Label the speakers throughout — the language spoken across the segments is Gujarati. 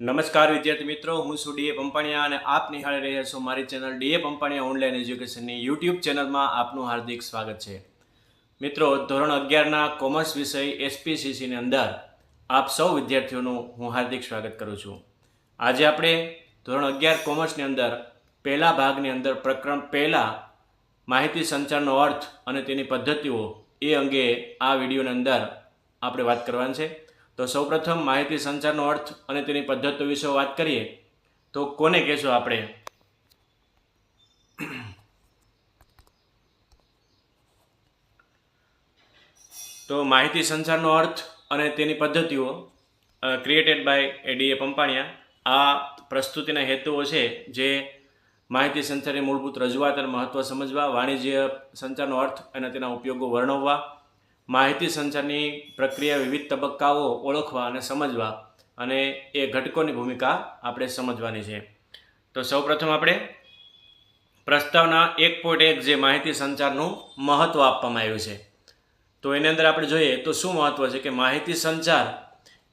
Speaker 1: નમસ્કાર વિદ્યાર્થી મિત્રો, હું છું ડીએ પંપાણિયા અને આપ નિહાળી રહ્યા છો મારી channel D A Pampaniya online એજ્યુકેશનની YouTube ચેનલમાં આપનું હાર્દિક સ્વાગત છે. મિત્રો, ધોરણ અગિયારના કોમર્સ વિષય એસપીસીસીની અંદર આપ સૌ વિદ્યાર્થીઓનું હું હાર્દિક સ્વાગત કરું છું. આજે આપણે ધોરણ અગિયાર કોમર્સની અંદર પહેલા ભાગની અંદર પ્રકરણ પહેલાં માહિતી સંચારનો અર્થ અને તેની પદ્ધતિઓ એ અંગે આ વિડીયોની અંદર આપણે વાત કરવાની છે. તો સૌપ્રથમ માહિતી સંચારનો અર્થ અને તેની પદ્ધતિઓ વિશે વાત કરીએ, તો કોને કહેશો આપણે? તો માહિતી સંચારનો અર્થ અને તેની પદ્ધતિઓ ક્રિએટેડ બાય એડીએ પંપાણિયા, આ પ્રસ્તુતિના હેતુઓ છે જે માહિતી સંચારની મૂળભૂત રજૂઆત અને મહત્ત્વ સમજવા, વાણિજ્ય સંચારનો અર્થ અને તેના ઉપયોગો વર્ણવવા માહિતી સંચારની પ્રક્રિયા વિવિધ તબક્કાઓ ઓળખવા અને સમજવા અને એ ઘટકોની ભૂમિકા આપણે સમજવાની છે. તો સૌપ્રથમ આપણે પ્રસ્તાવના એક પોઈન્ટ એક જે માહિતી સંચારનું મહત્ત્વ આપવામાં આવ્યું છે. તો એની અંદર આપણે જોઈએ તો શું મહત્ત્વ છે કે માહિતી સંચાર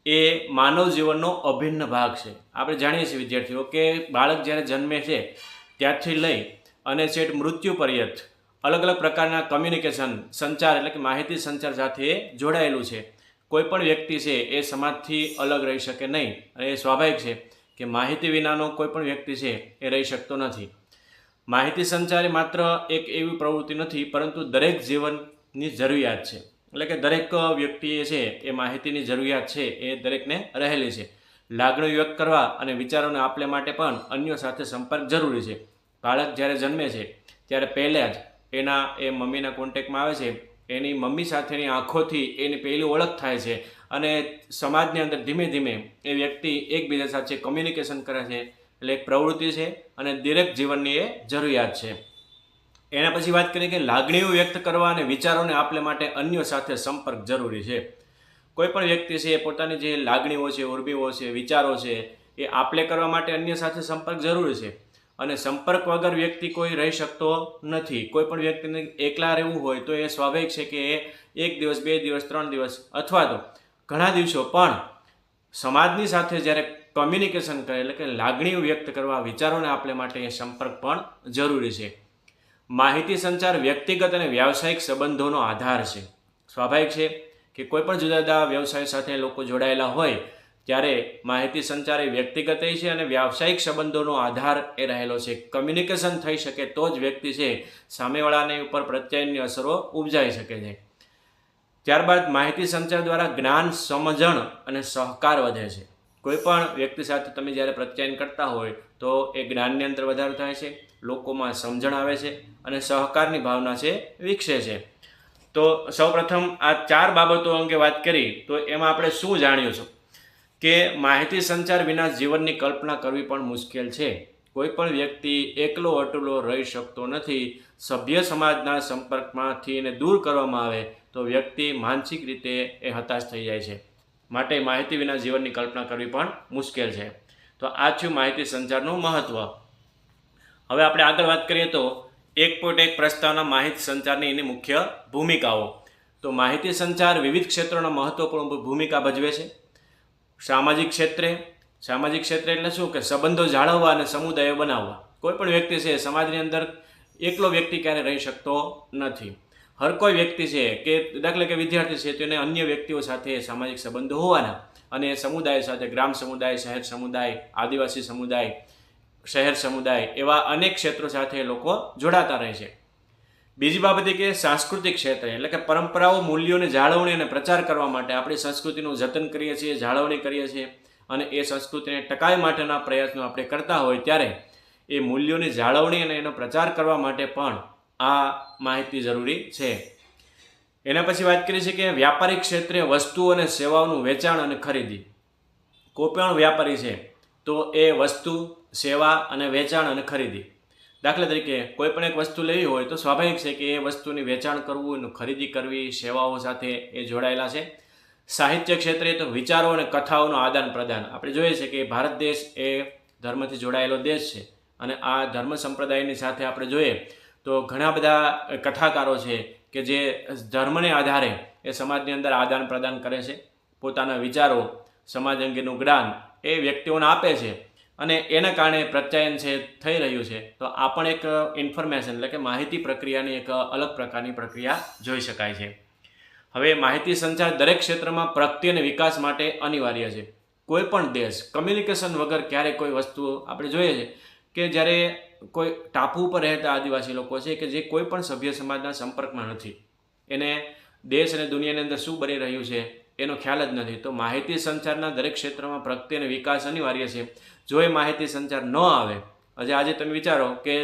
Speaker 1: એ માનવ જીવનનો અભિન્ન ભાગ છે. આપણે જાણીએ છીએ વિદ્યાર્થીઓ કે બાળક જ્યારે જન્મે છે ત્યારથી લઈ અને છેટ મૃત્યુ પર્યંત અલગ અલગ પ્રકારના કમ્યુનિકેશન સંચાર એટલે કે માહિતી સંચાર સાથે જોડાયેલું છે. કોઈ પણ વ્યક્તિ છે, એ સમાજથી અલગ રહી શકે નહીં. અને એ સ્વાભાવિક છે કે માહિતી વિનાનો કોઈ પણ વ્યક્તિ છે, એ રહી શકતો નથી. માહિતી સંચાર એ માત્ર એક એવી પ્રવૃત્તિ નથી, પરંતુ દરેક જીવનની જરૂરિયાત છે. એટલે કે દરેક વ્યક્તિએ છે, એ માહિતીની જરૂરિયાત છે, એ દરેકને રહેલી છે. લાગણી વ્યક્ત કરવા અને વિચારોને આપલે માટે પણ અન્યો સાથે સંપર્ક જરૂરી છે. બાળક જ્યારે જન્મે છે, ત્યારે પહેલાં જ એના એ મમ્મીના કોન્ટેક્ટમાં આવે છે, એની મમ્મી સાથેની આંખોથી એની પહેલી ઓળખ થાય છે અને સમાજની અંદર ધીમે ધીમે એ વ્યક્તિ એકબીજા સાથે કમ્યુનિકેશન કરે છે, એટલે એક પ્રવૃત્તિ છે અને દરેક જીવનની એ જરૂરિયાત છે. એના પછી વાત કરીએ કે લાગણીઓ વ્યક્ત કરવા અને વિચારોને આપલે માટે અન્યો સાથે સંપર્ક જરૂરી છે. કોઈ પણ વ્યક્તિ છે એ પોતાની જે લાગણીઓ છે, ઉર્મીઓ છે, વિચારો છે, એ આપલે કરવા માટે અન્ય સાથે સંપર્ક જરૂરી છે. અને સંપર્ક વગર વ્યક્તિ કોઈ રહી શકતો નથી. કોઈ પણ વ્યક્તિને એકલા રહેવું હોય તો એ સ્વાભાવિક છે કે એ એક દિવસ, બે દિવસ, ત્રણ દિવસ અથવા તો ઘણા દિવસો. પણ સમાજની સાથે જ્યારે કમ્યુનિકેશન કરે, એટલે કે લાગણીઓ વ્યક્ત કરવા, વિચારોને આપણે માટે એ સંપર્ક પણ જરૂરી છે. માહિતી સંચાર વ્યક્તિગત અને વ્યાવસાયિક સંબંધોનો આધાર છે. સ્વાભાવિક છે કે કોઈ પણ જુદા જુદા વ્યવસાય સાથે લોકો જોડાયેલા હોય ત્યારે માહિતી સંચાર એ વ્યક્તિગત છે અને વ્યાવસાયિક સંબંધોનો આધાર એ રહેલો છે. કમ્યુનિકેશન થઈ શકે તો જ વ્યક્તિ છે સામેવાળાની ઉપર પ્રત્યાયનની અસરો ઉપજાઈ શકે છે. ત્યારબાદ માહિતી સંચાર દ્વારા જ્ઞાન, સમજણ અને સહકાર વધે છે. કોઈપણ વ્યક્તિ સાથે તમે જ્યારે પ્રત્યાયન કરતા હોય તો એ જ્ઞાનની અંદર વધારો થાય છે, લોકોમાં સમજણ આવે છે અને સહકારની ભાવના છે વિકસે છે. તો સૌપ્રથમ આ ચાર બાબતો અંગે વાત કરી તો એમાં આપણે શું જાણ્યું છું? કે માહિતી સંચાર વિના જીવનની કલ્પના કરવી પણ મુશ્કેલ છે. કોઈ પણ વ્યક્તિ એકલો અટલો રહી શકતો નથી. સભ્ય સમાજના સંપર્કમાંથી એને દૂર કરવામાં આવે તો વ્યક્તિ માનસિક રીતે એ હતાશ થઈ જાય છે. માટે માહિતી વિના જીવનની કલ્પના કરવી પણ મુશ્કેલ છે. તો આ થયું માહિતી સંચારનું મહત્ત્વ હવે આપણે આગળ વાત કરીએ તો એક પોઈન્ટ એક પ્રસ્તાવના માહિતી સંચારની એની મુખ્ય ભૂમિકાઓ. તો માહિતી સંચાર વિવિધ ક્ષેત્રોના મહત્વપૂર્ણ ભૂમિકા ભજવે છે. સામાજિક ક્ષેત્રે સામાજિક ક્ષેત્રે એટલે શું કે સંબંધો જાળવવા અને સમુદાયો બનાવવા. કોઈ પણ વ્યક્તિ છે સમાજની અંદર એકલો વ્યક્તિ ક્યારે રહી શકતો નથી. હર કોઈ વ્યક્તિ છે કે દાખલા કે વિદ્યાર્થી છે તો એને અન્ય વ્યક્તિઓ સાથે સામાજિક સંબંધો હોવાના અને સમુદાય સાથે, ગ્રામ સમુદાય, શહેર સમુદાય, આદિવાસી સમુદાય, શહેર સમુદાય એવા અનેક ક્ષેત્રો સાથે લોકો જોડાતા રહે છે. બીજી બાબત એ કે સાંસ્કૃતિક ક્ષેત્રે એટલે કે પરંપરાઓ, મૂલ્યોને જાળવણી અને પ્રચાર કરવા માટે આપણી સંસ્કૃતિનું જતન કરીએ છીએ, જાળવણી કરીએ છીએ અને એ સંસ્કૃતિને ટકાવી માટેના પ્રયત્નો આપણે કરતા હોય ત્યારે એ મૂલ્યોની જાળવણી અને એનો પ્રચાર કરવા માટે પણ આ માહિતી જરૂરી છે. એના પછી વાત કરીએ છીએ કે વ્યાપારિક ક્ષેત્રે વસ્તુઓ અને સેવાઓનું વેચાણ અને ખરીદી. કોઈ પણ વ્યાપારી છે તો એ વસ્તુ, સેવા અને વેચાણ અને ખરીદી. દાખલા તરીકે કોઈ પણ એક વસ્તુ લેવી હોય તો સ્વાભાવિક છે કે એ વસ્તુની વેચાણ કરવું ખરીદી કરવી, સેવાઓ સાથે એ જોડાયેલા છે. સાહિત્ય ક્ષેત્રે તો વિચારો અને કથાઓનું આદાન પ્રદાન. આપણે જોઈએ છે કે ભારત દેશ એ ધર્મથી જોડાયેલો દેશ છે અને આ ધર્મ સંપ્રદાયની સાથે આપણે જોઈએ તો ઘણા બધા કથાકારો છે કે જે ધર્મને આધારે એ સમાજની અંદર આદાન પ્રદાન કરે છે. પોતાના વિચારો, સમાજ અંગેનું જ્ઞાન એ વ્યક્તિઓને આપે છે. અને એના કારણે પ્રત્યાયન છે, થઈ રહ્યું છે. તો આ પણ એક ઇન્ફોર્મેશન એટલે કે માહિતી પ્રક્રિયાની એક અલગ પ્રકારની પ્રક્રિયા જોઈ શકાય છે. હવે માહિતી સંચાર દરેક ક્ષેત્રમાં પ્રગતિ અને વિકાસ માટે અનિવાર્ય છે. કોઈ પણ દેશ કમ્યુનિકેશન વગર ક્યારેય કોઈ વસ્તુ આપણે જોઈએ છે કે જ્યારે કોઈ ટાપુ ઉપર રહેતા આદિવાસી લોકો છે કે જે કોઈ પણ સભ્ય સમાજના સંપર્કમાં નથી. એને દેશ અને દુનિયાની અંદર શું બની રહ્યું છે? એનો ખ્યાલ જ નથી. તો માહિતી સંચારના દરેક ક્ષેત્રમાં પ્રગતિ અને વિકાસ અનિવાર્ય છે. જો એ માહિતી સંચાર ન આવે, આજે આજે તમે વિચારો કે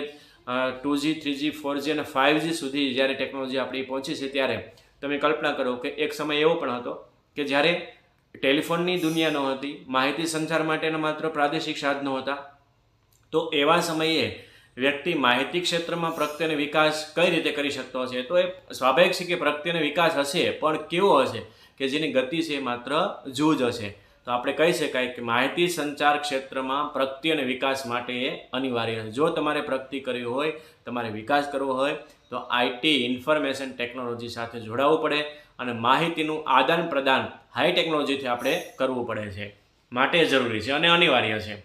Speaker 1: two G three G four G અને ફાઇવ જી સુધી જ્યારે ટેકનોલોજી આપણી પહોંચી છે ત્યારે તમે કલ્પના કરો કે એક સમય એવો પણ હતો કે જ્યારે ટેલિફોનની દુનિયા ન હતી, માહિતી સંચાર માટેના માત્ર પ્રાદેશિક સાધનો હતા, તો એવા સમયે વ્યક્તિ માહિતી ક્ષેત્રમાં પ્રગતિ અને વિકાસ કઈ રીતે કરી શકતો હશે? તો એ સ્વાભાવિક છે કે પ્રગતિ અને વિકાસ હશે, પણ કેવો હશે? કે જેની ગતિ છે એ માત્ર જૂજ હશે. તો આપણે કહી શકાય કે માહિતી સંચાર ક્ષેત્રમાં પ્રગતિ અને વિકાસ માટે એ અનિવાર્ય છે. જો તમારે પ્રગતિ કરવી હોય, તમારે વિકાસ કરવો હોય, તો આઈટી ઇન્ફોર્મેશન ટેકનોલોજી સાથે જોડાવવું પડે અને માહિતીનું આદાન પ્રદાન હાઈ ટેકનોલોજીથી આપણે કરવું પડે છે. માટે જરૂરી છે અને અનિવાર્ય છે.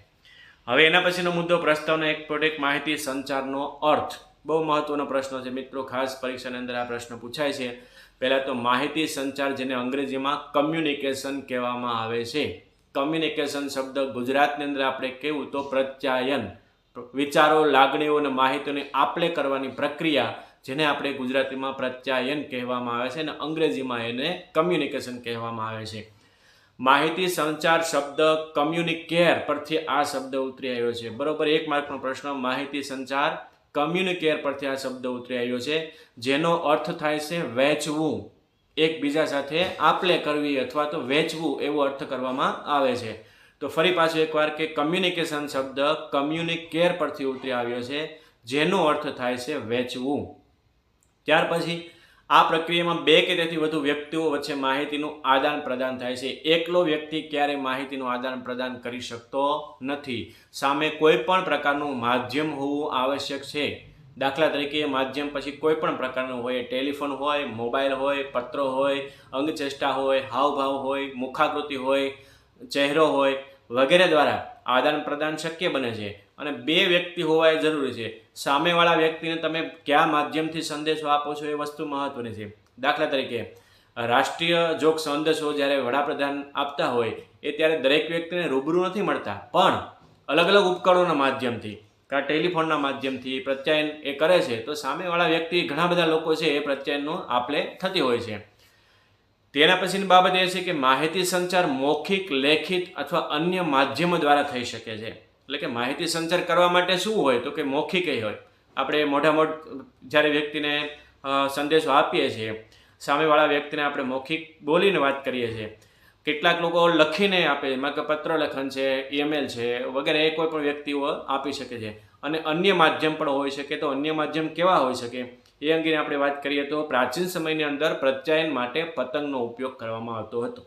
Speaker 1: હવે એના પછીનો મુદ્દો પ્રસ્તાવનો એક પ્રોડક્ટ માહિતી સંચારનો અર્થ. બહુ મહત્વનો પ્રશ્ન છે મિત્રો. ખાસ પરીક્ષાની અંદર આ પ્રશ્ન પૂછાય છે. પહેલાં તો માહિતી સંચાર જેને અંગ્રેજીમાં કમ્યુનિકેશન કહેવામાં આવે છે. કમ્યુનિકેશન શબ્દ ગુજરાતની અંદર આપણે કહેવું તો પ્રત્યાયન, વિચારો, લાગણીઓ અને માહિતીની આપલે કરવાની પ્રક્રિયા જેને આપણે ગુજરાતીમાં પ્રત્યાયન કહેવામાં આવે છે અને અંગ્રેજીમાં એને કમ્યુનિકેશન કહેવામાં આવે છે. માહિતી સંચાર શબ્દ કમ્યુનિકેર પરથી આ શબ્દ ઉતરી આવ્યો છે. બરોબર, એક માર્કનો પ્રશ્ન, માહિતી સંચાર કમ્યુનિકેર પરથી આ શબ્દ ઉતરી આવ્યો છે, જેનો અર્થ થાય છે વહેંચવું એકબીજા સાથે આપલે કરવી અથવા તો વેચવું એવો અર્થ કરવામાં આવે છે. તો ફરી પાછું એકવાર કે કમ્યુનિકેશન શબ્દ કમ્યુનિકેર પરથી ઉતરી આવ્યો છે, જેનો અર્થ થાય છે વેચવું. ત્યાર પછી આ પ્રક્રિયામાં બે કે તેથી વધુ વ્યક્તિઓ વચ્ચે માહિતીનું આદાન પ્રદાન થાય છે. એકલો વ્યક્તિ ક્યારેય માહિતીનું આદાન પ્રદાન કરી શકતો નથી. સામે કોઈ પણ પ્રકારનું માધ્યમ હોવું આવશ્યક છે. દાખલા તરીકે માધ્યમ પછી કોઈ પણ પ્રકારનું હોય, ટેલિફોન હોય, મોબાઈલ હોય, પત્રો હોય અંગચેષ્ટા હોય, હાવભાવ હોય, મુખાકૃતિ હોય, ચહેરો હોય વગેરે દ્વારા આદાન પ્રદાન શક્ય બને છે. અને બે વ્યક્તિ હોવા એ જરૂરી છે. સામેવાળા વ્યક્તિને તમે કયા માધ્યમથી સંદેશો આપો છો એ વસ્તુ મહત્વની છે. દાખલા તરીકે, રાષ્ટ્રીય જોગ સંદેશો જ્યારે વડાપ્રધાન આપતા હોય, એ ત્યારે દરેક વ્યક્તિને રૂબરૂ નથી મળતા. પણ અલગ અલગ ઉપકરણોના માધ્યમથી, કાં ટેલિફોનના માધ્યમથી પ્રત્યાયન એ કરે છે, તો સામેવાળા વ્યક્તિ, ઘણા બધા લોકો છે, એ પ્રત્યાયનનો આપલે થતી હોય છે. તેના પછીની બાબત એ છે કે માહિતી સંચાર મૌખિક, લેખિત અથવા અન્ય માધ્યમો દ્વારા થઈ શકે છે. એટલે કે માહિતી સંચાર કરવા માટે શું હોય તો કે મૌખિક હોય. આપણે મોઢા મોઢ જ્યારે વ્યક્તિને સંદેશો આપીએ છીએ, સામેવાળા વ્યક્તિને આપણે મૌખિક બોલીને વાત કરીએ છીએ. કેટલાક લોકો લખીને આપે એમાં કે પત્ર લખન છે, ઈમેલ છે, વગેરે એ કોઈ પણ વ્યક્તિઓ આપી શકે છે. અને અન્ય માધ્યમ પણ હોઈ શકે તો અન્ય માધ્યમ કેવા હોઈ શકે? એ અંગેની આપણે વાત કરીએ તો પ્રાચીન સમયની અંદર પ્રત્યાયન માટે પતંગનો ઉપયોગ કરવામાં આવતો હતો.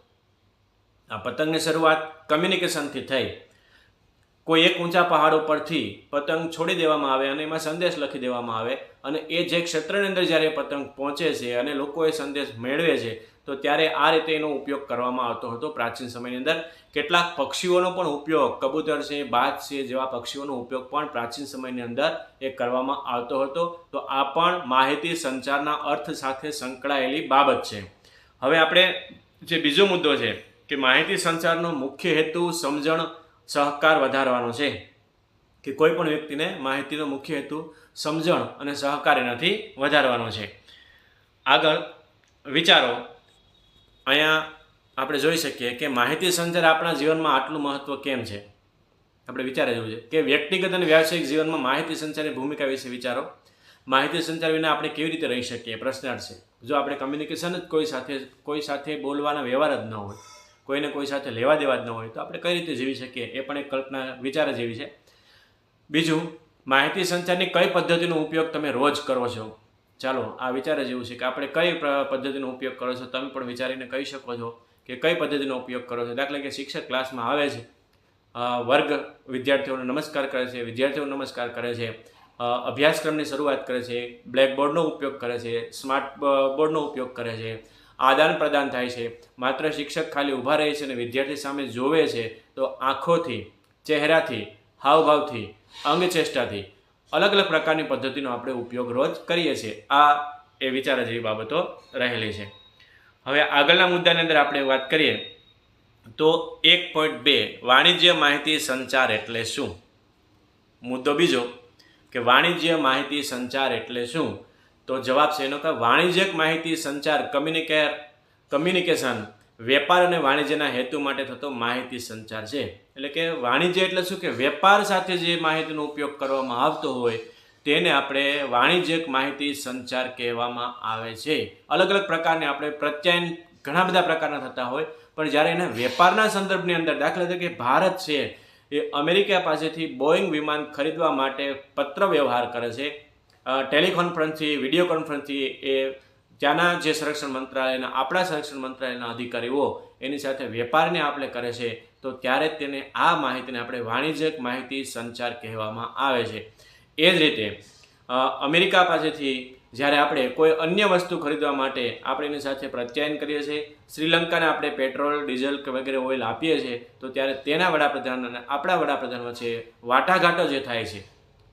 Speaker 1: આ પતંગની શરૂઆત કમ્યુનિકેશનથી થઈ. કોઈ એક ઊંચા પહાડ ઉપરથી પતંગ છોડી દેવામાં આવે અને એમાં સંદેશ લખી દેવામાં આવે અને એ જે ક્ષેત્રની અંદર જ્યારે પતંગ પહોંચે છે અને લોકો એ સંદેશ મેળવે છે, તો ત્યારે આ રીતે એનો ઉપયોગ કરવામાં આવતો હતો પ્રાચીન સમયની અંદર. કેટલાક પક્ષીઓનો પણ ઉપયોગ, કબૂતર છે, બાજ છે જેવા પક્ષીઓનો ઉપયોગ પણ પ્રાચીન સમયની અંદર એ કરવામાં આવતો હતો. તો આ પણ માહિતી સંચારના અર્થ સાથે સંકળાયેલી બાબત છે. હવે આપણે જે બીજો મુદ્દો છે કે માહિતી સંચારનો મુખ્ય હેતુ સમજણ સહકાર વધારવાનો છે. કે કોઈ પણ વ્યક્તિને માહિતીનો મુખ્ય હેતુ સમજણ અને સહકાર એનાથી વધારવાનો છે. આગળ વિચારો. અહીંયા આપણે જોઈ શકીએ કે માહિતી સંચાર આપણા જીવનમાં આટલું મહત્ત્વ કેમ છે? આપણે વિચારે જવું છે. કે વ્યક્તિગત અને વ્યાવસાયિક જીવનમાં માહિતી સંચારની ભૂમિકા વિશે વિચારો. માહિતી સંચાર વિના આપણે કેવી રીતે રહી શકીએ? પ્રશ્નાર્થ છે. જો આપણે કમ્યુનિકેશન જ કોઈ સાથે કોઈ સાથે બોલવાના વ્યવહાર જ ન હોય કોઈને કોઈ સાથે લેવા દેવા જ ન હોય, તો આપણે કઈ રીતે જીવી શકીએ? એ પણ એક કલ્પના, વિચાર જેવી છે. બીજું, માહિતી સંચારની કઈ પદ્ધતિનો ઉપયોગ તમે રોજ કરો છો? ચાલો, આ વિચાર જેવું છે કે આપણે કઈ પદ્ધતિનો ઉપયોગ કરો છો? તમે પણ વિચારીને કહી શકો છો કે કઈ પદ્ધતિનો ઉપયોગ કરો છો? દાખલા કે શિક્ષક ક્લાસમાં આવે છે. વર્ગ વિદ્યાર્થીઓને નમસ્કાર કરે છે, વિદ્યાર્થીઓ નમસ્કાર કરે છે અભ્યાસક્રમની શરૂઆત કરે છે, બ્લેકબોર્ડનો ઉપયોગ કરે છે, સ્માર્ટ બોર્ડનો ઉપયોગ કરે છે આદાન પ્રદાન થાય છે. માત્ર શિક્ષક ખાલી ઊભા રહે છે અને વિદ્યાર્થી સામે જોવે છે, તો આંખોથી, ચહેરાથી, હાવભાવથી, અંગચેષ્ટાથી અલગ અલગ પ્રકારની પદ્ધતિનો આપણે ઉપયોગ રોજ કરીએ છીએ. આ એ વિચારા જેવી બાબતો રહેલી છે. હવે આગળના મુદ્દાની અંદર આપણે વાત કરીએ તો એક પોઈન્ટ બે, વાણિજ્ય માહિતી સંચાર એટલે શું? મુદ્દો બીજો કે વાણિજ્ય માહિતી સંચાર એટલે શું? તો જવાબ છે એનો કે વાણિજ્યક માહિતી સંચાર કમ્યુનિકે કમ્યુનિકેશન વેપાર અને વાણિજ્યના હેતુ માટે થતો માહિતી સંચાર છે. એટલે કે વાણિજ્ય એટલે શું? કે વેપાર સાથે જે માહિતીનો ઉપયોગ કરવામાં આવતો હોય તેને આપણે વાણિજ્યક માહિતી સંચાર કહેવામાં આવે છે. અલગ અલગ પ્રકારને આપણે પ્રત્યાયન ઘણા બધા પ્રકારના થતા હોય, પણ જ્યારે એના વેપારના સંદર્ભની અંદર દાખલા તરીકે ભારત છે, એ અમેરિકા પાસેથી બોઈંગ વિમાન ખરીદવા માટે પત્ર વ્યવહાર કરે છે. ટેલિકોન્ફરન્સથી, વીડિયો કોન્ફરન્સથી એ ત્યાંના જે સંરક્ષણ મંત્રાલયના, આપણા સંરક્ષણ મંત્રાલયના અધિકારીઓ એની સાથે વેપારને આપણે કરે છે, તો ત્યારે જ તેને આ માહિતીને આપણે વાણિજ્યક માહિતી સંચાર કહેવામાં આવે છે. એ જ રીતે અમેરિકા પાસેથી જ્યારે આપણે કોઈ અન્ય વસ્તુ ખરીદવા માટે આપણે એની સાથે પ્રત્યાયન કરીએ છીએ, શ્રીલંકાને આપણે પેટ્રોલ, ડીઝલ કે વગેરે ઓઇલ આપીએ છીએ, તો ત્યારે તેના વડાપ્રધાન અને આપણા વડાપ્રધાન વચ્ચે વાટાઘાટો જે થાય છે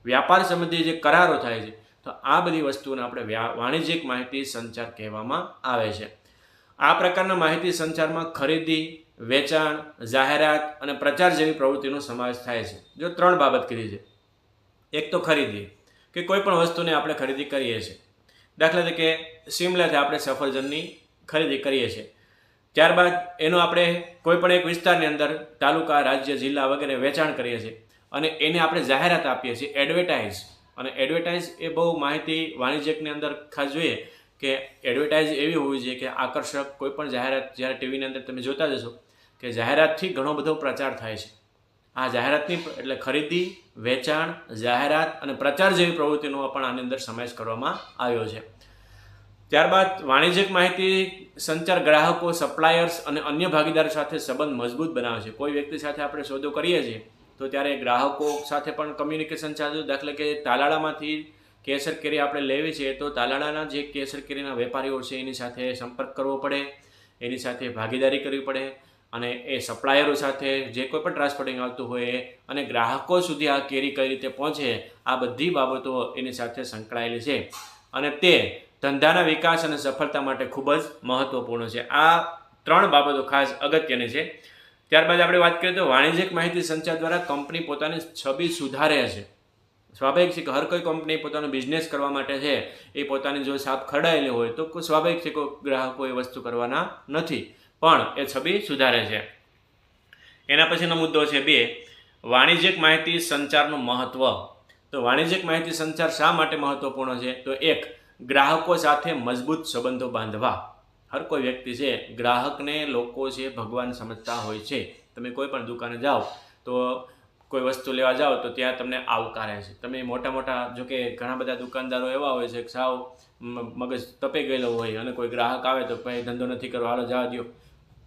Speaker 1: વ્યાપાર સંબંધી જે કરારો થાય છે, તો આ બધી વસ્તુઓને આપણે વાણિજ્યિક માહિતી સંચાર કહેવામાં આવે છે. આ પ્રકારના માહિતી સંચારમાં ખરીદી, વેચાણ, જાહેરાત અને પ્રચાર જેવી પ્રવૃત્તિનો સમાવેશ થાય છે. જો ત્રણ બાબત કીધી છે એક તો ખરીદી, કે કોઈ પણ વસ્તુને આપણે ખરીદી કરીએ છીએ. દાખલા તરીકે સિમલાથી આપણે સફરજનની ખરીદી કરીએ છીએ. ત્યારબાદ એનું આપણે કોઈ પણ એક વિસ્તારની અંદર તાલુકા, રાજ્ય, જિલ્લા વગેરે વેચાણ કરીએ છીએ. અને એને આપણે જાહેરાત આપીએ છીએ એડવર્ટાઇઝ અને એડવર્ટાઇઝ એ બહુ માહિતી વાણિજ્યકની અંદર ખાસ જોઈએ કે એડવર્ટાઇઝ એવી હોવી જોઈએ કે આકર્ષક કોઈ પણ જાહેરાત જ્યારે ટીવીની અંદર તમે જોતા જશો કે જાહેરાતથી ઘણો બધો પ્રચાર થાય છે. આ જાહેરાતની એટલે ખરીદી, વેચાણ, જાહેરાત અને પ્રચાર જેવી પ્રવૃત્તિનો પણ આની અંદર સમાવેશ કરવામાં આવ્યો છે. ત્યારબાદ વાણિજ્યક માહિતી, સંચાર ગ્રાહકો સપ્લાયર્સ અને અન્ય ભાગીદાર સાથે સંબંધ મજબૂત બનાવે છે. કોઈ વ્યક્તિ સાથે આપણે સોદો કરીએ છીએ તો ત્યારે ગ્રાહકો સાથે પણ કમ્યુનિકેશન ચાલુ. દાખલા કે તાલાળામાંથી કેસર કેરી આપણે લેવી છે, તો તાલાળાના જે કેસર કેરીના વેપારીઓ છે, એની સાથે સંપર્ક કરવો પડે, એની સાથે ભાગીદારી કરવી પડે અને એ સપ્લાયરો સાથે જે કોઈ પણ ટ્રાન્સપોર્ટિંગ આવતું હોય અને ગ્રાહકો સુધી આ કેરી કઈ રીતે પહોંચે, આ બધી બાબતો એની સાથે સંકળાયેલી છે. અને તે ધંધાના વિકાસ અને સફળતા માટે ખૂબ જ મહત્વપૂર્ણ છે. આ ત્રણ બાબતો ખાસ અગત્યની છે. ત્યારબાદ આપણે વાત કરીએ તો વાણિજ્યિક માહિતી સંચાર દ્વારા કંપની પોતાની છબી સુધારે છે. સ્વાભાવિક છે કે હર કોઈ કંપની પોતાનો બિઝનેસ કરવા માટે છે, એ પોતાની જો છાપ ખરડાયેલી હોય તો સ્વાભાવિક છે કે ગ્રાહકો એ વસ્તુ કરવાના નથી, પણ એ છબી સુધારે છે. એના પછીનો મુદ્દો છે બે, વાણિજ્યિક માહિતી સંચારનું મહત્વ. તો વાણિજ્યિક માહિતી સંચાર શા માટે મહત્વપૂર્ણ છે? તો એક, ગ્રાહકો સાથે મજબૂત સંબંધો બાંધવા. હર કોઈ વ્યક્તિ છે, ગ્રાહકને લોકો છે, ભગવાન સમજતા હોય છે. તમે કોઈ પણ દુકાને જાઓ, તો કોઈ વસ્તુ લેવા જાઓ, તો ત્યાં તમને આવકારે છે. તમે મોટા મોટા, જો કે ઘણા બધા દુકાનદારો એવા હોય છે કે સાવ મગજ તપે ગયેલો હોય અને કોઈ ગ્રાહક આવે તો ભાઈ ધંધો નથી કરવો, હાલો જવા દો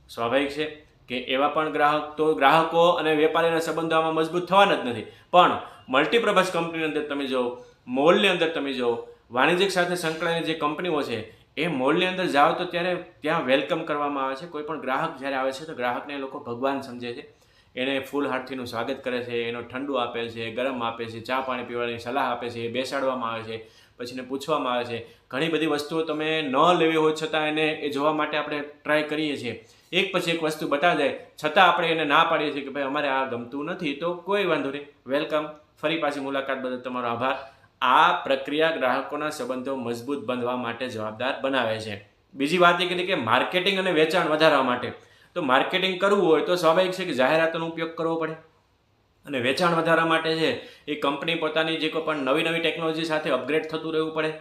Speaker 1: સ્વાભાવિક છે કે એવા પણ ગ્રાહક તો ગ્રાહકો અને વેપારીના સંબંધો આમાં મજબૂત થવાના જ નથી. પણ મલ્ટીપ્રભાસ કંપનીની અંદર તમે જો, મોલની અંદર તમે જો, વાણિજ્યક સાથે સંકળાયેલી જે કંપનીઓ છે એ મોલની અંદર જાઓ તો ત્યારે ત્યાં વેલકમ કરવામાં આવે છે. કોઈ પણ ગ્રાહક જ્યારે આવે છે તો ગ્રાહકને એ લોકો ભગવાન સમજે છે. એને ફૂલ હાર્ટથીનું સ્વાગત કરે છે, એનો ઠંડુ આપે છે, ગરમ આપે છે, ચા પાણી પીવાની સલાહ આપે છે બેસાડવામાં આવે છે પછી એને પૂછવામાં આવે છે. ઘણી બધી વસ્તુઓ તમે ન લેવી હોય છતાં એને એ જોવા માટે આપણે ટ્રાય કરીએ છીએ. એક પછી એક વસ્તુ બતા જાય છતાં આપણે એને ના પાડીએ છીએ કે ભાઈ અમારે આ ગમતું નથી, તો કોઈ વાંધો નહીં. વેલકમ ફરી પાછી મુલાકાત બદલ તમારો આભાર. આ પ્રક્રિયા ગ્રાહકોના સંબંધો મજબૂત બનવા માટે જવાબદાર બનાવે છે. બીજી વાત એ કરી કે માર્કેટિંગ અને વેચાણ વધારવા માટે. તો માર્કેટિંગ કરવું હોય તો સ્વાભાવિક છે કે જાહેરાતોનો ઉપયોગ કરવો પડે. અને વેચાણ વધારવા માટે છે, એ કંપની પોતાની જે કોઈ પણ નવી નવી ટેકનોલોજી સાથે અપગ્રેડ થતું રહેવું પડે.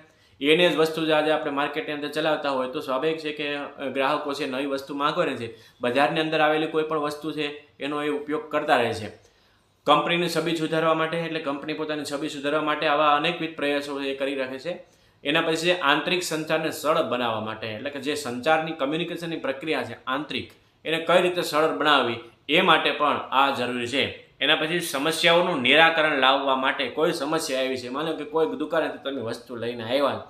Speaker 1: એને જ વસ્તુ જે આજે આપણે માર્કેટની અંદર ચલાવતા હોય તો સ્વાભાવિક છે કે ગ્રાહકો છે નવી વસ્તુ માંગવે છે. બજારની અંદર આવેલી કોઈ પણ વસ્તુ છે, એનો એ ઉપયોગ કરતા રહે છે. કંપનીની છબી સુધારવા માટે, એટલે કંપની પોતાની છબી સુધારવા માટે આવા અનેકવિધ પ્રયાસો એ કરી રહે છે. એના પછી છે આંતરિક સંચારને સરળ બનાવવા માટે, એટલે કે જે સંચારની કમ્યુનિકેશનની પ્રક્રિયા છે આંતરિક, એને કઈ રીતે સરળ બનાવવી, એ માટે પણ આ જરૂરી છે. એના પછી સમસ્યાઓનું નિરાકરણ લાવવા માટે કોઈ સમસ્યા આવી છે. માનો કે કોઈ દુકાનેથી તમે વસ્તુ લઈને આવ્યા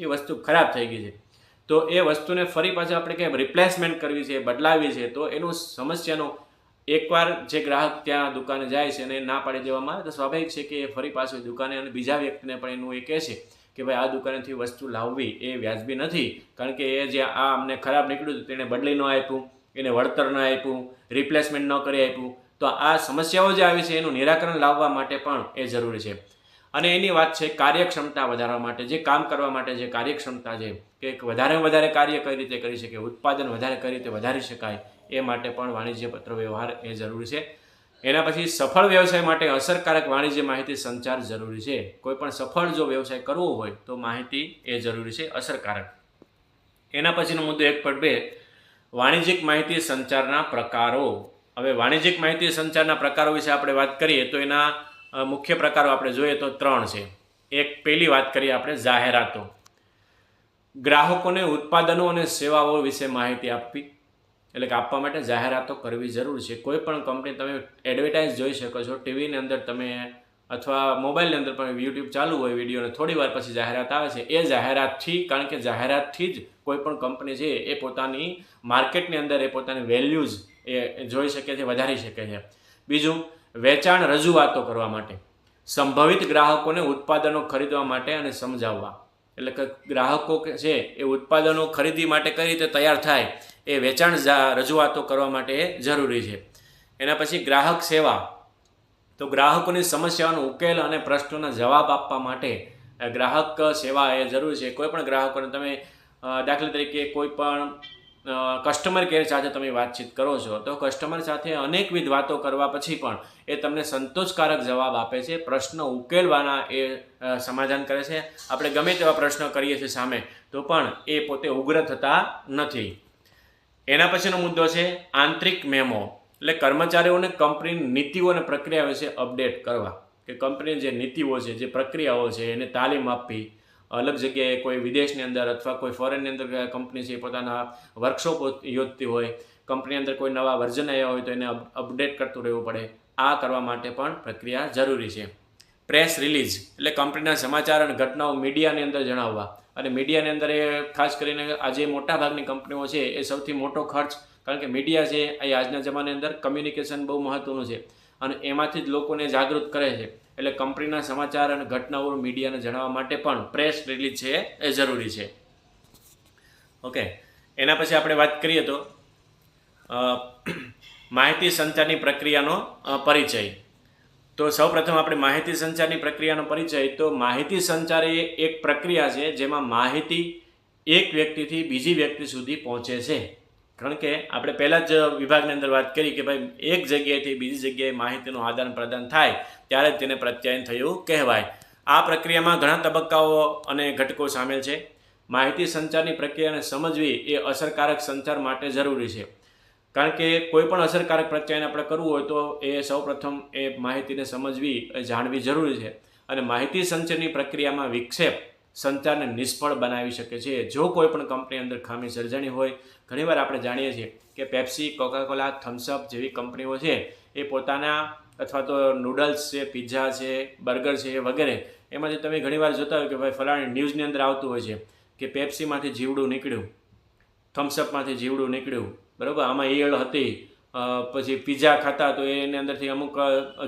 Speaker 1: એ વસ્તુ ખરાબ થઈ ગઈ છે. તો એ વસ્તુને ફરી પાછા આપણે કેમ રિપ્લેસમેન્ટ કરવી છે, બદલાવી છે, તો એનું સમસ્યાનું એકવાર જે ગ્રાહક ત્યાં દુકાને જાય છે અને ના પાડી દેવામાં આવે, તો સ્વાભાવિક છે કે એ ફરી પાછો દુકાને અને બીજા વ્યક્તિને પણ એનું એ કહે છે કે ભાઈ, આ દુકાનેથી વસ્તુ લાવવી એ વ્યાજબી નથી, કારણ કે એ જે આ અમને ખરાબ નીકળ્યું હતું, તેણે બદલી ન આપ્યું, એને વળતર ન આપ્યું રિપ્લેસમેન્ટ ન કરી આપ્યું. તો આ સમસ્યાઓ જે આવી છે, એનું નિરાકરણ લાવવા માટે પણ એ જરૂરી છે. અને એની વાત છે કાર્યક્ષમતા વધારવા માટે. જે કામ કરવા માટે જે કાર્યક્ષમતા છે, કે વધારે વધારે કાર્ય કઈ રીતે કરી શકે, ઉત્પાદન વધારે કઈ રીતે વધારી શકાય એ માટે પણ વાણિજ્ય પત્ર વ્યવહાર એ જરૂરી છે. એના પછી સફળ વ્યવસાય માટે અસરકારક વાણિજ્ય માહિતી સંચાર જરૂરી છે. કોઈ પણ સફળ જો વ્યવસાય કરવો હોય તો માહિતી એ જરૂરી છે, અસરકારક. એના પછીનો મુદ્દો એક પોઈન્ટ બે, વાણિજ્યિક માહિતી સંચારના પ્રકારો. હવે વાણિજ્યિક માહિતી સંચારના પ્રકારો વિશે આપણે વાત કરીએ તો એના મુખ્ય પ્રકારો આપણે જોઈએ તો ત્રણ છે. એક પહેલી વાત કરીએ આપણે જાહેરાતો. ગ્રાહકોને ઉત્પાદનો અને સેવાઓ વિશે માહિતી આપવી. એટલે કે આપવા માટે જાહેરાતો કરવી જરૂર છે. કોઈ પણ કંપની તમે એડવર્ટાઇઝ જોઈ શકો છો, ટીવીની અંદર તમે અથવા મોબાઈલની અંદર પણ યુટ્યુબ ચાલુ હોય વિડીયોને થોડી વાર પછી જાહેરાત આવે છે. એ જાહેરાતથી, કારણ કે જાહેરાતથી જ કોઈ પણ કંપની છે એ પોતાની માર્કેટની અંદર એ પોતાની વેલ્યુઝ એ જોઈ શકે છે, વધારી શકે છે. બીજું, વેચાણ રજૂઆતો કરવા માટે. સંભવિત ગ્રાહકોને ઉત્પાદનો ખરીદવા માટે અને સમજાવવા. એટલે કે ગ્રાહકો છે એ ઉત્પાદનો ખરીદી માટે કઈ રીતે તૈયાર થાય એ વેચાણ રજૂઆતો કરવા માટે જરૂરી છે. એના પછી ગ્રાહક સેવા. તો ગ્રાહકોની સમસ્યાઓનો ઉકેલ અને પ્રશ્નોના જવાબ આપવા માટે ગ્રાહક સેવા એ જરૂરી છે. કોઈ પણ ગ્રાહકોને તમે દાખલા તરીકે કોઈ પણ કસ્ટમર કેર સાથે તમે વાતચીત કરો છો, તો કસ્ટમર સાથે અનેકવિધ વાતો કરવા પછી પણ એ તમને સંતોષકારક જવાબ આપે છે, પ્રશ્ન ઉકેલવાના એ સમાધાન કરે છે. આપણે ગમે તેવા પ્રશ્ન કરીએ છીએ સામે, તો પણ એ પોતે ઉગ્ર થતા નથી. એના પછીનો મુદ્દો છે આંતરિક મેમો. એટલે કર્મચારીઓને કંપનીની નીતિઓ અને પ્રક્રિયા વિશે અપડેટ કરવા. કે કંપનીની જે નીતિઓ છે, જે પ્રક્રિયાઓ છે, એને તાલીમ આપવી. અલગ જગ્યાએ કોઈ વિદેશની અંદર અથવા કોઈ ફોરેનની અંદર કંપની છે પોતાના વર્કશોપ યોજતી હોય, કંપની અંદર કોઈ નવા વર્ઝન આવ્યા હોય તો એને અપડેટ કરતું રહેવું પડે. આ કરવા માટે પણ પ્રક્રિયા જરૂરી છે. પ્રેસ રિલીઝ એટલે કંપનીના સમાચાર અને ઘટનાઓ મીડિયાની અંદર જણાવવા. અને મીડિયાની અંદર એ ખાસ કરીને આજે મોટાભાગની કંપનીઓ છે, એ સૌથી મોટો ખર્ચ, કારણ કે મીડિયા છે, એ આજના જમાનાની અંદર કમ્યુનિકેશન બહુ મહત્ત્વનું છે. અને એમાંથી જ લોકોને જાગૃત કરે છે. એટલે કંપનીના સમાચાર અને ઘટનાઓ મીડિયાને જણાવવા માટે પણ પ્રેસ રિલીઝ છે, એ જરૂરી છે. ઓકે એના પછી આપણે વાત કરીએ તો માહિતી સંચારની પ્રક્રિયાનો પરિચય. તો સૌપ્રથમ આપણે માહિતી સંચારની પ્રક્રિયાનો પરિચય. તો માહિતી સંચાર એ એક પ્રક્રિયા છે જેમાં માહિતી એક વ્યક્તિથી બીજી વ્યક્તિ સુધી પહોંચે છે. કારણ કે આપણે પહેલાં જ વિભાગની અંદર વાત કરી કે ભાઈ એક જગ્યાએથી બીજી જગ્યાએ માહિતીનું આદાન પ્રદાન થાય, ત્યારે જ તેને પ્રત્યાયન થયું કહેવાય. આ પ્રક્રિયામાં ઘણા તબક્કાઓ અને ઘટકો સામેલ છે. માહિતી સંચારની પ્રક્રિયાને સમજવી એ અસરકારક સંચાર માટે જરૂરી છે. કારણ કે કોઈ પણ અસરકારક પ્રત્યાયન આપણે કરવું હોય તો એ સૌપ્રથમ એ માહિતીને સમજવી, એ જાણવી જરૂરી છે. અને માહિતી સંચયની પ્રક્રિયામાં વિક્ષેપ સંચારને નિષ્ફળ બનાવી શકે છે. જો કોઈ પણ કંપની અંદર ખામી સર્જાણી હોય, ઘણીવાર આપણે જાણીએ છીએ કે પેપ્સી, કોકાકોલા થમ્સઅપ જેવી કંપનીઓ છે એ પોતાના અથવા તો નૂડલ્સ છે, પિઝા છે, બર્ગર છે વગેરે, એમાંથી તમે ઘણીવાર જોતા હોય કે ભાઈ ફલાણી ન્યૂઝની અંદર આવતું હોય છે કે પેપ્સીમાંથી જીવડું નીકળ્યું. થમ્સઅપમાંથી જીવડું નીકળ્યું. બરાબર? આમાં ઈયળ હતી. પછી પીઝા ખાતા તો એની અંદરથી અમુક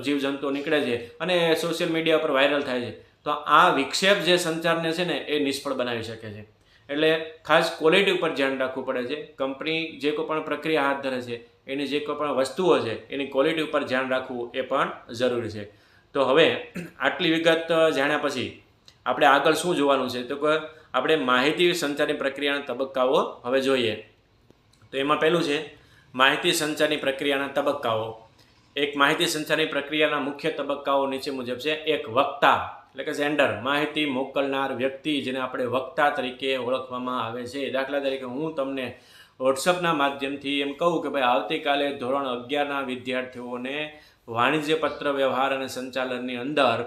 Speaker 1: જીવજંતુઓ નીકળે છે અને સોશિયલ મીડિયા પર વાયરલ થાય છે. તો આ વિક્ષેપ જે સંચારને છે ને, એ નિષ્ફળ બનાવી શકે છે. એટલે ખાસ ક્વોલિટી ઉપર ધ્યાન રાખવું પડે છે. કંપની જે કોઈ પણ પ્રક્રિયા હાથ ધરે છે, એની જે કોઈ પણ વસ્તુઓ છે, એની ક્વોલિટી ઉપર ધ્યાન રાખવું એ પણ જરૂરી છે. તો હવે, આટલી વિગત જાણ્યા પછી આપણે આગળ શું જોવાનું છે? તો કે આપણે માહિતી સંચારની પ્રક્રિયાના તબક્કાઓ હવે જોઈએ. તો એમાં પહેલું છે, માહિતી સંચારની પ્રક્રિયાના તબક્કાઓ. એક માહિતી સંચારની પ્રક્રિયાના મુખ્ય તબક્કાઓ નીચે મુજબ છે, એક વક્તા, એટલે કે સેન્ડર માહિતી મોકલનાર વ્યક્તિ જેને આપણે વક્તા તરીકે ઓળખવામાં આવે છે. દાખલા તરીકે હું તમને વોટ્સઅપના માધ્યમથી એમ કહું કે ભાઈ, આવતીકાલે ધોરણ અગિયારના વિદ્યાર્થીઓને વાણિજ્ય પત્ર વ્યવહાર અને સંચાલનની અંદર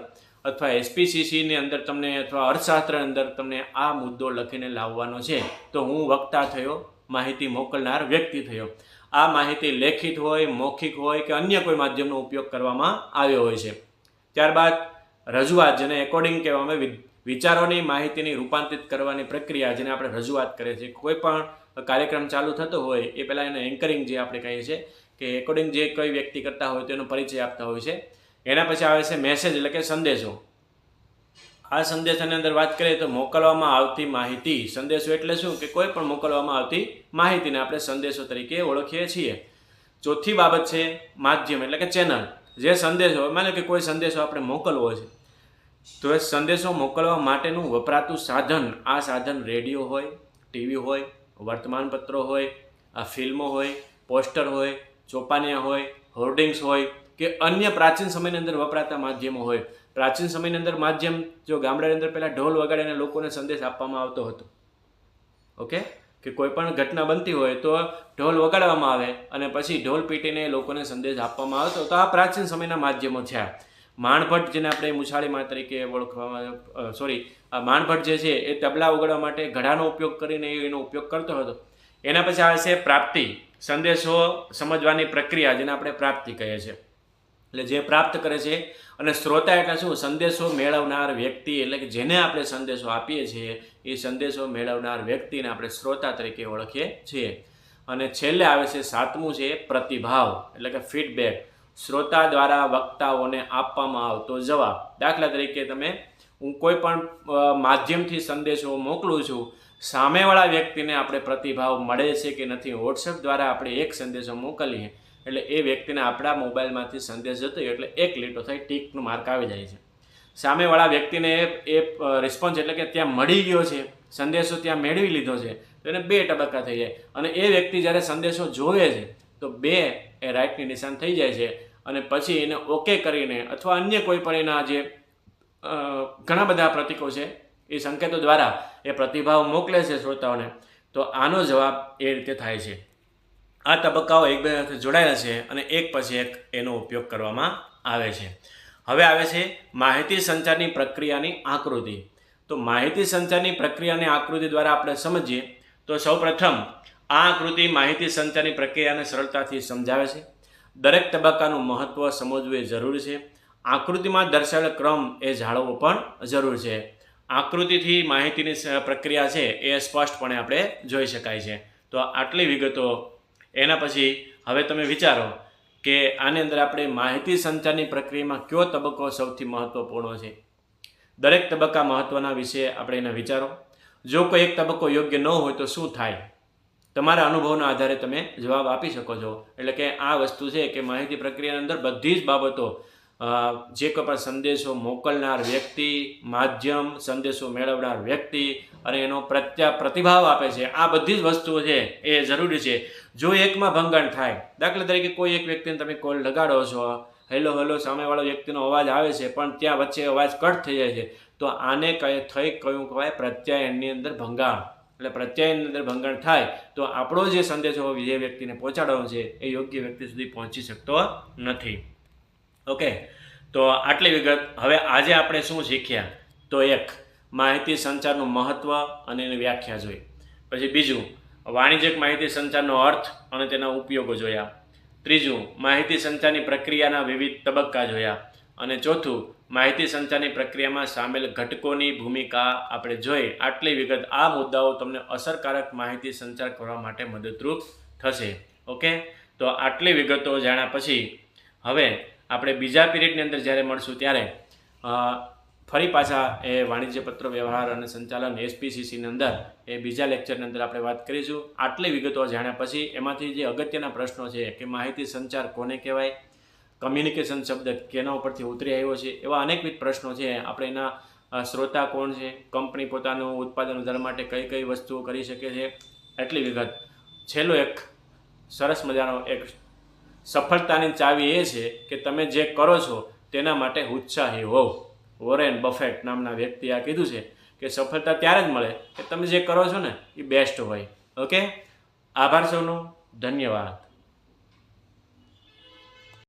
Speaker 1: અથવા એસપીસીસીની અંદર તમને અથવા અર્થશાસ્ત્રની અંદર તમને આ મુદ્દો લખીને લાવવાનો છે, તો હું વક્તા થયો, માહિતી મોકલનાર વ્યક્તિ થયો. આ માહિતી લેખિત હોય, મૌખિક હોય કે અન્ય કોઈ માધ્યમનો ઉપયોગ કરવામાં આવ્યો હોય છે. ત્યારબાદ રજૂઆત, જેને એકોર્ડિંગ કહેવામાં વિચારોની માહિતીની રૂપાંતરિત કરવાની પ્રક્રિયા, જેને આપણે રજૂઆત કરીએ છીએ. કોઈ પણ કાર્યક્રમ ચાલુ થતો હોય, એ પહેલાં એને એન્કરિંગ જે આપણે કહીએ છીએ કે એકોર્ડિંગ જે કોઈ વ્યક્તિ કરતા હોય તેનો પરિચય આપતા હોય છે. એના પછી આવે છે મેસેજ એટલે કે સંદેશો. આ સંદેશાની અંદર વાત કરીએ તો મોકલવામાં આવતી માહિતી, સંદેશો એટલે શું? કે કોઈ પણ મોકલવામાં આવતી માહિતીને આપણે સંદેશો તરીકે ઓળખીએ છીએ. ચોથી બાબત છે માધ્યમ એટલે કે ચેનલ જે સંદેશો, માનો કે કોઈ સંદેશો આપણે મોકલવો છે. તો એ સંદેશો મોકલવા માટેનું વપરાતું સાધન, આ સાધન રેડિયો હોય, ટીવી હોય, વર્તમાનપત્રો હોય, આ ફિલ્મો હોય, પોસ્ટર હોય, ચોપાનિયા હોય, હોર્ડિંગ્સ હોય કે અન્ય પ્રાચીન સમયની અંદર વપરાતા માધ્યમો હોય. પ્રાચીન સમયની અંદર માધ્યમ જો ગામડાની અંદર પહેલાં ઢોલ વગાડીને લોકોને સંદેશ આપવામાં આવતો હતો. ઓકે? કે કોઈ પણ ઘટના બનતી હોય તો ઢોલ વગાડવામાં આવે અને પછી ઢોલ પીટીને લોકોને સંદેશ આપવામાં આવતો તો આ પ્રાચીન સમયના માધ્યમો છે માણભટ્ટ જેને આપણે મુછાળીમાં તરીકે ઓળખવામાં સોરી માણભટ્ટ જે છે એ તબલા વગાડવા માટે ઘડાનો ઉપયોગ કરીને એનો ઉપયોગ કરતો હતો. એના પછી આવે છે પ્રાપ્તિ. સંદેશો સમજવાની પ્રક્રિયા જેને આપણે પ્રાપ્તિ કહીએ છીએ. એટલે જે પ્રાપ્ત કરે છે. અને શ્રોતા એટલે શું? સંદેશો મેળવનાર વ્યક્તિ, એટલે કે જેને આપણે સંદેશો આપીએ છીએ, એ સંદેશો મેળવનાર વ્યક્તિને આપણે શ્રોતા તરીકે ઓળખીએ છીએ. અને છેલ્લે આવે છે સાતમું છે પ્રતિભાવ, એટલે કે ફીડબેક શ્રોતા દ્વારા વક્તાઓને આપવામાં આવતો જવાબ. દાખલા તરીકે તમે, હું કોઈ પણ માધ્યમથી સંદેશો મોકલું છું, સામેવાળા વ્યક્તિને આપણે પ્રતિભાવ મળે છે કે નથી વોટ્સએપ દ્વારા આપણે એક સંદેશો મોકલીએ. એટલે એ વ્યક્તિને આપણા મોબાઈલમાંથી સંદેશ જતો એટલે એક લીટો થાય, ટીકનું માર્ક આવી જાય છે. સામેવાળા વ્યક્તિને એ રિસ્પોન્સ એટલે કે ત્યાં મળી ગયો છે, સંદેશો ત્યાં મેળવી લીધો છે, તો એને બે તબક્કા થઈ જાય. અને એ વ્યક્તિ જ્યારે સંદેશો જોવે છે, તો બે એ રાઇટની નિશાન થઈ જાય છે અને પછી એને ઓકે કરીને અથવા અન્ય કોઈ પણ એના જે ઘણા બધા પ્રતીકો છે, એ સંકેતો દ્વારા એ પ્રતિભાવ મોકલે છે શ્રોતાઓને, તો આનો જવાબ એ રીતે થાય છે. આ તબક્કાઓ એકબીજા સાથે જોડાયેલા છે અને એક પછી એક એનો ઉપયોગ કરવામાં આવે છે. હવે આવે છે માહિતી સંચારની પ્રક્રિયાની આકૃતિ. તો માહિતી સંચારની પ્રક્રિયાની આકૃતિ દ્વારા આપણે સમજીએ તો સૌપ્રથમ આ આકૃતિ માહિતી સંચારની પ્રક્રિયાને સરળતાથી સમજાવે છે. દરેક તબક્કાનું મહત્ત્વ સમજવું એ જરૂરી છે. આકૃતિમાં દર્શાવેલ ક્રમ એ જાળવવો પણ જરૂર છે. આકૃતિથી માહિતીની પ્રક્રિયા છે એ સ્પષ્ટપણે આપણે જોઈ શકાય છે. તો આટલી વિગતો એના પછી હવે તમે વિચારો કે આની અંદર આપણે માહિતી સંચારની પ્રક્રિયામાં કયો તબક્કો સૌથી મહત્વપૂર્ણ છે? દરેક તબક્કા મહત્ત્વના વિશે આપણે એને વિચારો. જો કોઈ એક તબક્કો યોગ્ય ન હોય તો શું થાય? તમારા અનુભવના આધારે તમે જવાબ આપી શકો છો. એટલે કે આ વસ્તુ છે કે માહિતી પ્રક્રિયાની અંદર બધી જ બાબતો જે કોઈ પણ સંદેશો મોકલનાર વ્યક્તિ, માધ્યમ, સંદેશો મેળવનાર વ્યક્તિ અને એનો પ્રત્યા, પ્રતિભાવ આપે છે, આ બધી જ વસ્તુઓ છે એ જરૂરી છે. જો એકમાં ભંગણ થાય, દાખલા તરીકે કોઈ એક વ્યક્તિને તમે કોલ લગાડો છો, હેલો હેલો, સામેવાળો વ્યક્તિનો અવાજ આવે છે, પણ ત્યાં વચ્ચે અવાજ કટ થઈ જાય છે, તો આને કહે થઈ કયું કહેવાય? પ્રત્યાયનની અંદર ભંગાણ. એટલે પ્રત્યાયનની અંદર ભંગાણ થાય, તો આપણો જે સંદેશો જે વ્યક્તિને પહોંચાડવાનો છે, એ યોગ્ય વ્યક્તિ સુધી પહોંચી શકતો નથી. ઓકે. તો આટલી વિગત. હવે આજે આપણે શું શીખ્યા? તો એક, માહિતી સંચારનું મહત્ત્વ અને એની વ્યાખ્યા જોઈ. પછી બીજું, વાણિજ્યક માહિતી સંચારનો અર્થ અને તેના ઉપયોગો જોયા. ત્રીજું, માહિતી સંચારની પ્રક્રિયાના વિવિધ તબક્કા જોયા. અને ચોથું, માહિતી સંચારની પ્રક્રિયામાં સામેલ ઘટકોની ભૂમિકા આપણે જોઈ. આટલી વિગત આ મુદ્દાઓ તમને અસરકારક માહિતી સંચાર કરવા માટે મદદરૂપ થશે. ઓકે? તો આટલી વિગતો જાણ્યા પછી, હવે આપણે બીજા પીરિયડની અંદર જ્યારે મળશું ત્યારે ફરી પાછા એ વાણિજ્ય પત્ર વ્યવહાર અને સંચાલન એસપીસીસીની અંદર એ બીજા લેક્ચરની અંદર આપણે વાત કરીશું. આટલી વિગતો જાણ્યા પછી એમાંથી જે અગત્યના પ્રશ્નો છે કે માહિતી સંચાર કોને કહેવાય કમ્યુનિકેશન શબ્દ કેના ઉપરથી ઉતરી આવ્યો છે, એવા અનેકવિધ પ્રશ્નો છે. આપણે એના શ્રોતા કોણ છે, કંપની પોતાનું ઉત્પાદન વધારવા માટે કઈ કઈ વસ્તુઓ કરી શકે છે, એટલી વિગત. છેલ્લો એક સરસ મજાનો એક સફળતાની ચાવી એ છે કે તમે જે કરો છો તેના માટે ઉત્સાહી હોવ. વોરેન બફેટ નામના વ્યક્તિએ આ કીધું છે કે સફળતા ત્યારે જ મળે કે તમે જે કરો છો ને એ બેસ્ટ હોય. ઓકે આભાર સૌનો. ધન્યવાદ.